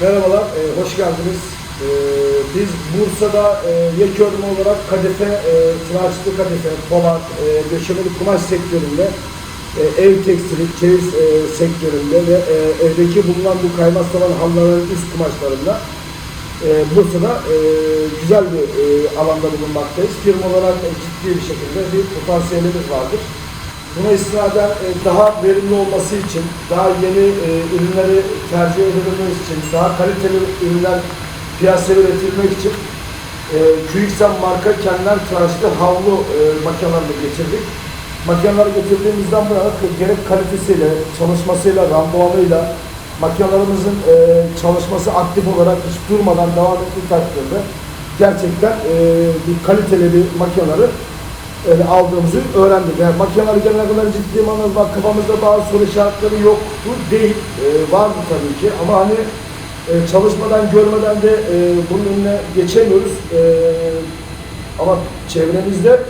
Merhabalar, e, hoş geldiniz. E, biz Bursa'da e, Yekörüm olarak kadife, e, tıraşlı kadife, polar, e, döşemeli kumaş sektöründe, e, ev tekstili, çeyiz e, sektöründe ve e, evdeki bulunan bu kaymaz tavan halıların üst kumaşlarında e, Bursa'da e, güzel bir e, alanda bulunmaktayız. Firma olarak e, ciddi bir şekilde bir potansiyelimiz vardır. Buna istinaden e, daha verimli olması için, daha yeni e, ürünleri tercih edebilmemiz için, daha kaliteli ürünler piyasaya üretilmek için e, QXM marka kendinden tıraşlı havlu e, makinelerini getirdik. Makineleri getirdiğimizden bu yana gerek kalitesiyle, çalışmasıyla, randımanıyla makinelerimizin e, çalışması aktif olarak hiç durmadan devam ettiği takdirde gerçekten e, bir kaliteli bir makineleri öyle aldığımızı öğrendik. Yani makineler gelene kadar ciddi manada bak kafamızda bazı soru işaretleri yoktu değil. E, vardı tabii ki ama hani e, çalışmadan görmeden de e, bunun önüne geçemiyoruz. E, ama çevremizde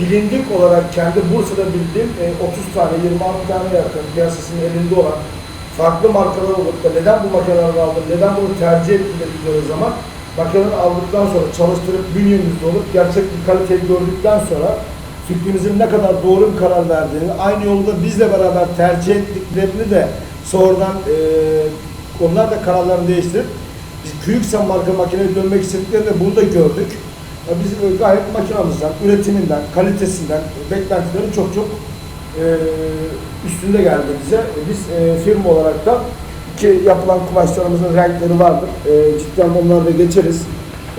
bilindik olarak kendi Bursa'da bildiğim e, 30 tane 26 tane yakın piyasasının elinde olan farklı markalar olup da neden bu makineleri aldım, neden bunu tercih ettim dedikleri zaman makineleri aldıktan sonra çalıştırıp bünyemizde olup gerçek bir kaliteyi gördükten sonra fikrimizin ne kadar doğru bir karar verdiğini, aynı yolda bizle beraber tercih ettiklerini de sonradan e, onlar da kararlarını değiştirip biz Küyüksen marka makineye dönmek istediklerini de burada gördük. Ya Biz e, gayet makinamızdan, üretiminden, kalitesinden beklentilerin çok çok e, üstünde geldi bize. E, Biz e, firma olarak da ki yapılan kumaşlarımızın renkleri vardır. E, cidden onları da geçeriz.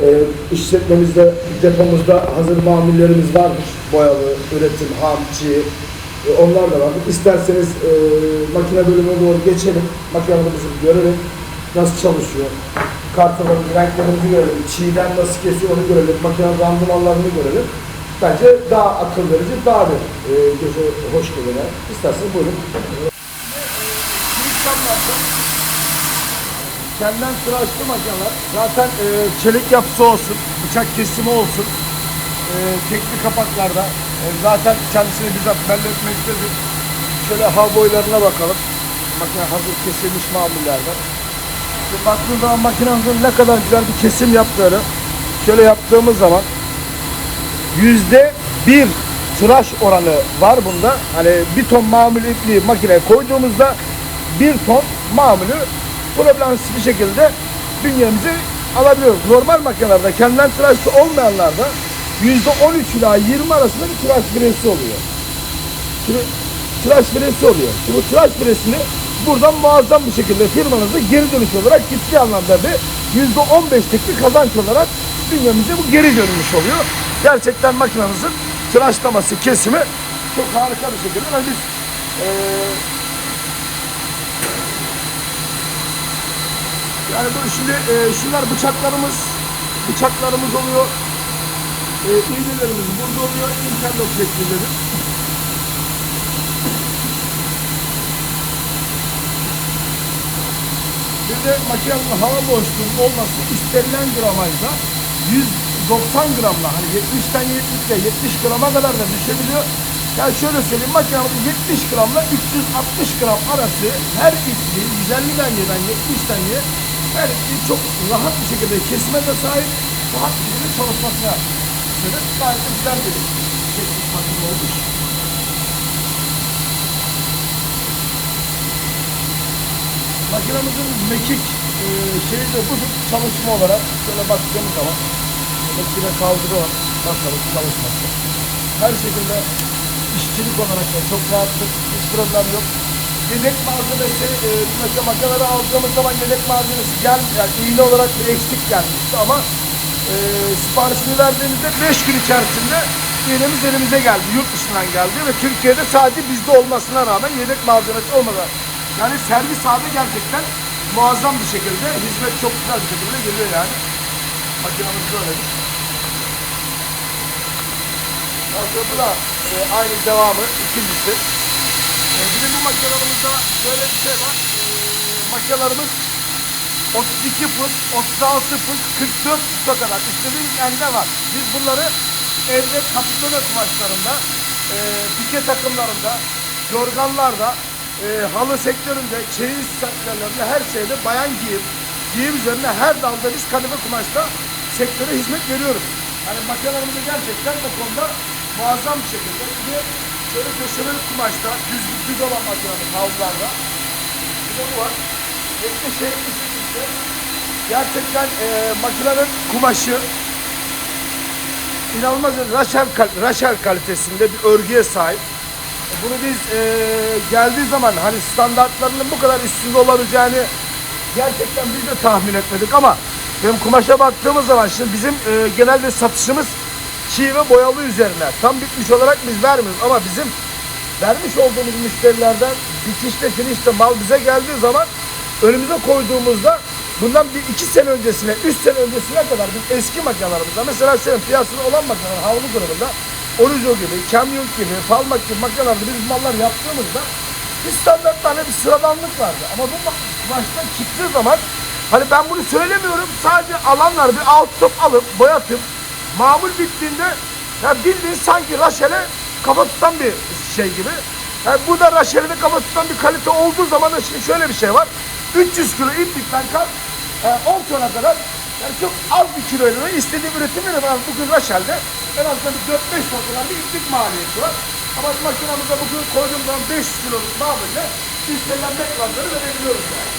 E, işletmemizde, depomuzda hazır mamullerimiz vardır. Boyalı, üretim, ham, çiğ. E, onlar da vardır. İsterseniz e, makine bölümüne doğru geçelim. Makinelerimizi görelim. Nasıl çalışıyor. Kartalarımızı, renklerimizi görelim. Çiğden nasıl kesiyor onu görelim. Makinenin randımanlarını görelim. Bence daha akıl verici, daha bir e, göze hoş gelen. İsterseniz buyurun. Kendinden tıraşlı makineler. Zaten e, çelik yapısı olsun, bıçak kesimi olsun. E, tekli kapaklarda. E, zaten kendisini bizzat belli etmektedir. Şöyle hal boylarına bakalım. Makine hazır kesilmiş mamullerden. İşte baktığın zaman makinemizin ne kadar güzel bir kesim yaptığını şöyle yaptığımız zaman yüzde bir tıraş oranı var bunda. Hani bir ton mamul ipliği makineye koyduğumuzda bir ton mamulü problemsiz bir şekilde bünyemizi alabiliyoruz. Normal makinelerde kendinden tıraşlı olmayanlarda yüzde 13 ila 20 arasında bir tıraş biresi oluyor. Şimdi tıraş biresi oluyor. Şimdi bu tıraş biresini buradan muazzam bir şekilde firmanızda geri dönüş olarak ciddi anlamda bir yüzde 15'lik bir kazanç olarak bünyemize bu geri dönmüş oluyor. Gerçekten makinenizin tıraşlaması, kesimi çok harika bir şekilde. Yani biz eee Yani bu şimdi e, şunlar bıçaklarımız, bıçaklarımız oluyor. E, iğnelerimiz burada oluyor, interlock şeklindedir. Bir de makinenin hava boşluğunun olması istenilen gramajda 190 gramla hani 70'ten 70'e 70 grama kadar da düşebiliyor. Yani şöyle söyleyeyim makinamız 70 gramla 360 gram arası her ipliği 150 danyeden 70 danyeye ipliği çok rahat bir şekilde kesime de sahip rahat bir şekilde çalışmasına sebep gayet de güzel bir teknik makine olmuş. Makinamızın mekik e, şeyi de bu çalışma olarak şöyle baktığımız zaman makine kaldırı var. Bakalım çalışması. Her şekilde işçilik olarak da çok rahatlık, hiç problem yok. Yedek malzemesi, e, mesela makineleri aldığımız zaman yedek malzemesi gel, yani iğne olarak eksik gelmişti ama e, siparişini verdiğimizde 5 gün içerisinde iğnemiz elimize geldi, yurt dışından geldi ve Türkiye'de sadece bizde olmasına rağmen yedek malzemesi olmadan yani servis abi gerçekten muazzam bir şekilde, hizmet çok güzel bir şekilde geliyor yani. Makinamız böyle. Aslında bu da e, aynı devamı, ikincisi. De bu makinalarımızda böyle bir şey var. E, makinalarımız 32 fut, 36 fut, 44 futa kadar istediğimiz elde var. Biz bunları evde kapitona kumaşlarında, e, pike takımlarında, yorganlarda, e, halı sektöründe, çeyiz sektörlerinde her şeyde bayan giyim, giyim üzerine her dalda biz kadife kumaşta sektöre hizmet veriyoruz. Yani makinelerimiz gerçekten bu konuda muazzam bir şekilde. De şöyle döşemeli kumaşta, düzlük düz olan makineler havlularda. Bir de bu var. Ekli şey, işte, gerçekten e, makinenin kumaşı inanılmaz bir raşel, raşel kalitesinde bir örgüye sahip. Bunu biz e, geldiği zaman hani standartlarının bu kadar üstünde olabileceğini gerçekten biz de tahmin etmedik ama benim kumaşa baktığımız zaman şimdi bizim e, genelde satışımız çiğ boyalı üzerine. Tam bitmiş olarak biz vermiyoruz ama bizim vermiş olduğumuz müşterilerden bitişte finişte mal bize geldiği zaman önümüze koyduğumuzda bundan bir iki sene öncesine, üç sene öncesine kadar biz eski makinelerimizde mesela senin piyasada olan makineler havlu grubunda Orizo gibi, Camyon gibi, Falmak gibi makinelerde biz mallar yaptığımızda bir standartta hani bir sıradanlık vardı. Ama bu maçtan çıktığı zaman hani ben bunu söylemiyorum sadece alanlar bir alt top alıp boyatıp mamul bittiğinde ya bildiğin sanki Raşel'e kafa tutan bir şey gibi. Yani bu da Raşel'e de kafa tutan bir kalite olduğu zaman da şimdi şöyle bir şey var. 300 kilo iplikten kalk e, 10 tona kadar yani çok az bir kiloyla da istediğim üretimi de bugün Raşel'de en azından bir 4-5 ton kadar bir iplik maliyeti var. Ama makinamıza bugün koyduğum zaman 500 kiloluk mamulle istenilen beklanları verebiliyoruz yani.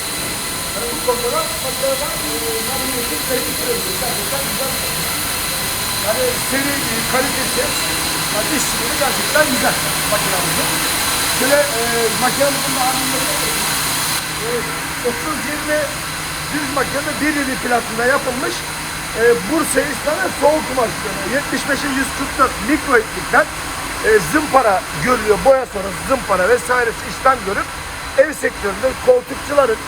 Yani bu konuda makineden e, memnuniyetin zevki sürebiliyoruz. Gerçekten güzel. Yani seri e, kalitesi, yani işçiliği gerçekten güzel makinamızın. Şöyle e, makinamızın da anlamları e, 30-20 düz makinede 1 yedi platında yapılmış e, Bursa İstanbul soğuk kumaşları 75'e 144 mikro iplikten e, zımpara görülüyor. Boya sonrası zımpara vesairesi işlem görüp ev sektöründe koltukçuların,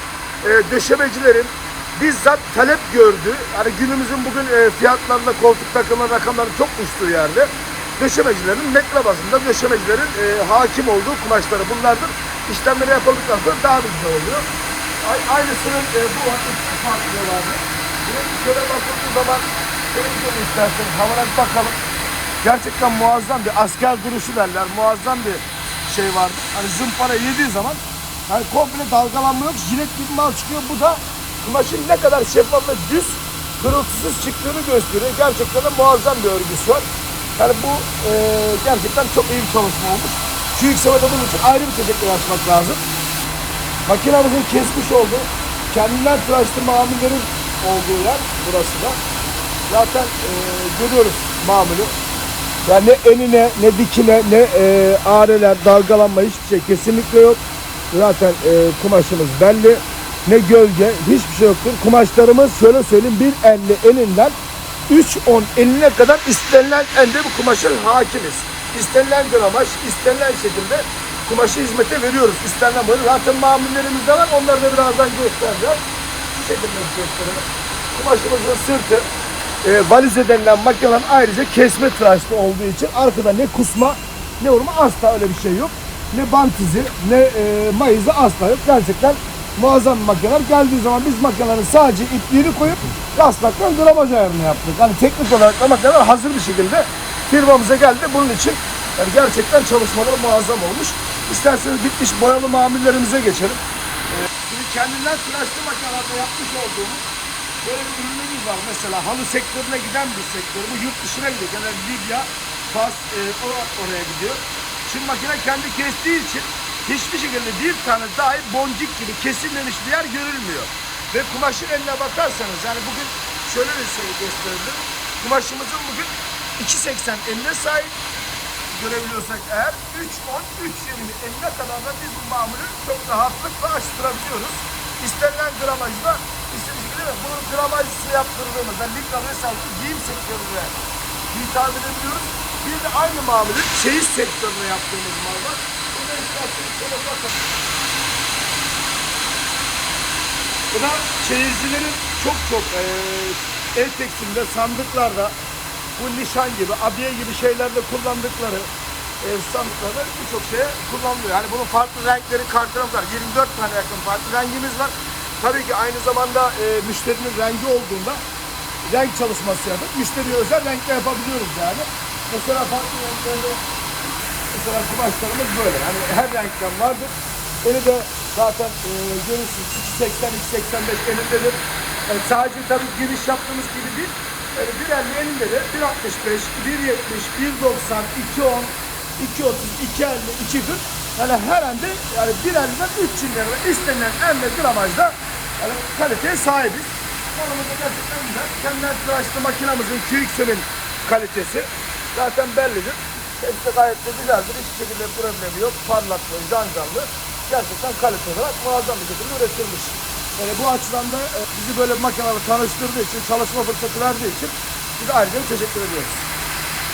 e, döşemecilerin bizzat talep gördüğü, hani günümüzün bugün e, fiyatlarında koltuk takımı rakamları çok uçtuğu yerde döşemecilerin metre bazında döşemecilerin e, hakim olduğu kumaşları bunlardır. İşlemleri yapıldıktan sonra daha da güzel oluyor. Aynısının e, bu farklı vardı. Bunun şöyle bakıldığı zaman televizyon isterseniz havana bir bakalım. Gerçekten muazzam bir asker duruşu derler. Muazzam bir şey vardı. Hani zımpara yediği zaman hani komple dalgalanma yok. Jilet gibi mal çıkıyor. Bu da kumaşın ne kadar şeffaf ve düz kırıltısız çıktığını gösteriyor. Gerçekten de muazzam bir örgüsü var. Yani bu e, gerçekten çok iyi bir çalışma olmuş. Şu yükselmede bunun için ayrı bir teşekkür açmak lazım. Makinamızın kesmiş olduğu, kendinden tıraşlı mamullerin olduğu yer burası da. Zaten e, görüyoruz mamulü. Yani ne enine, ne dikine, ne e, ağrılar, dalgalanma hiçbir şey kesinlikle yok. Zaten e, kumaşımız belli. Ne gölge, hiçbir şey yoktur. Kumaşlarımız şöyle söyleyeyim, bir elli eninden 3-10 eline kadar istenilen elde bu kumaşın hakimiz. İstenilen gramaj, istenilen şekilde kumaşı hizmete veriyoruz. İstenilen böyle. Zaten mamullerimiz de var. Onları da birazdan göstereceğim. Şu şekilde gösterelim. Kumaşımızın sırtı e, valize denilen makinelerin ayrıca kesme tıraşlı olduğu için arkada ne kusma ne vurma asla öyle bir şey yok. Ne bant izi ne e, mayızı asla yok. Gerçekten muazzam makineler. Geldiği zaman biz makinelerin sadece ipliğini koyup lastikten gramaj ayarını yaptık. Hani teknik olarak da makineler hazır bir şekilde firmamıza geldi. Bunun için yani gerçekten çalışmaları muazzam olmuş. İsterseniz bitmiş boyalı mamullerimize geçelim. Ee, Şimdi kendinden tıraşlı makinelerde yapmış olduğumuz böyle bir ürünümüz var. Mesela halı sektörüne giden bir sektör. Bu yurt dışına gidiyor. Genelde Libya, Fas e, oraya gidiyor. Şimdi makine kendi kestiği için hiçbir şekilde bir tane dahi boncuk gibi kesilmemiş bir yer görülmüyor. Ve kumaşın eline bakarsanız yani bugün şöyle bir şey gösterelim. Kumaşımızın bugün 2.80 eline sahip görebiliyorsak eğer 3.10 3.20 eline kadar da biz bu mamulü çok rahatlıkla açtırabiliyoruz. İstenilen gramajda istediğimiz gibi değil mi? Bunun gramajcısı yaptırdığımızda Libra vesaire giyim sektörüne hitap edebiliyoruz. Bir de aynı mamulü çeyiz sektörüne yaptığımız mal var. Bu da çeyizcilerin çok çok eee el tekstilinde, sandıklarda, bu nişan gibi, abiye gibi şeylerde kullandıkları e, sandıklarda birçok şeye kullanılıyor. Yani bunun farklı renkleri kartlarımız var. 24 tane yakın farklı rengimiz var. Tabii ki aynı zamanda e, müşterinin rengi olduğunda renk çalışması yapıp müşteriye özel renkle yapabiliyoruz yani. Mesela farklı renklerde mesela kumaşlarımız böyle. Yani her renkten vardır. Eni de zaten e, görürsünüz 2.80 2.85 elindedir. Yani sadece tabii giriş yaptığımız gibi değil. Yani 1.50 elinde de 1.65, 1.70, 1.90, 2.10, 2.30, 2.50, 2.40 yani her anda yani 1.50'den 3 lira istenilen en de gramajda yani kaliteye sahibiz. Konumuz da gerçekten güzel. Kendine tıraşlı makinamızın QX'nin kalitesi zaten bellidir. Hepsi gayet de güzeldir. Hiçbir şekilde problemi yok. Parlaklı, cancanlı. Gerçekten kalite olarak muazzam bir şekilde üretilmiş. Yani bu açıdan da e, bizi böyle makinelerle tanıştırdığı için, çalışma fırsatı verdiği için biz ayrıca teşekkür ediyoruz.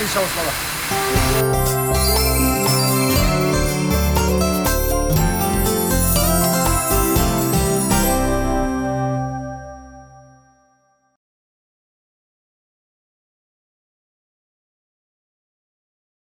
İyi çalışmalar.